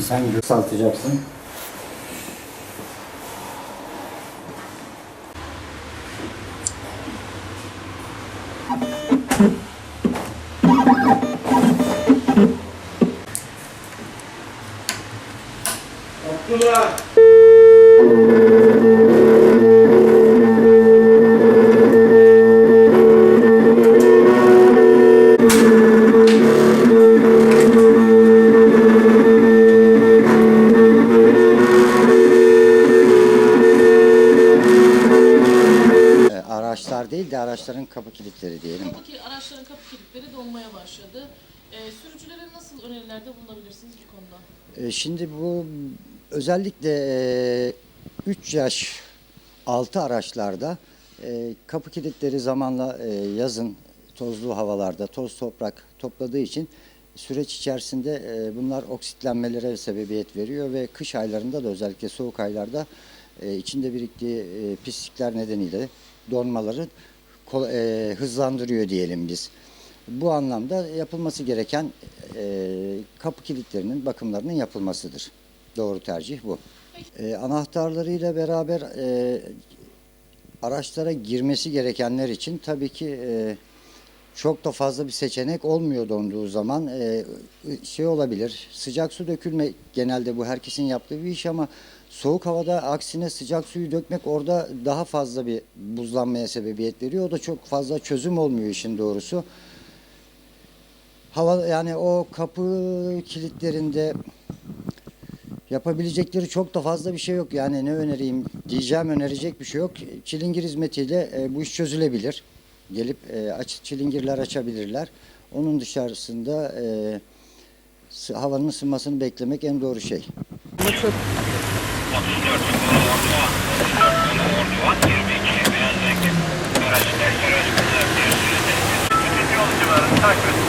Sen kısaltacaksın. Ee, Araçlar değil de araçların kapı kilitleri diyelim. Kapı, araçların kapı kilitleri donmaya başladı. Ee, sürücülere nasıl önerilerde bulunabilirsiniz bu konuda? Ee, Şimdi bu özellikle 3 yaş altı araçlarda e, kapı kilitleri zamanla e, yazın tozlu havalarda toz toprak topladığı için süreç içerisinde e, bunlar oksitlenmelere sebebiyet veriyor ve kış aylarında da özellikle soğuk aylarda e, içinde biriktiği e, pislikler nedeniyle donmaları e, hızlandırıyor diyelim biz. Bu anlamda yapılması gereken e, kapı kilitlerinin bakımlarının yapılmasıdır. Doğru tercih bu. Anahtarlarıyla beraber araçlara girmesi gerekenler için tabii ki çok da fazla bir seçenek olmuyor donduğu zaman. E, şey olabilir, sıcak su dökülme genelde bu herkesin yaptığı bir iş ama soğuk havada aksine sıcak suyu dökmek orada daha fazla bir buzlanmaya sebebiyet veriyor. O da çok fazla çözüm olmuyor işin doğrusu. Hava yani o kapı kilitlerinde yapabilecekleri çok da fazla bir şey yok. Yani ne önereyim diyeceğim önerecek bir şey yok. Çilingir hizmetiyle e, bu iş çözülebilir gelip e, aç, çilingirler açabilirler. Onun dışarısında e, havanın ısınmasını beklemek en doğru şey. Takip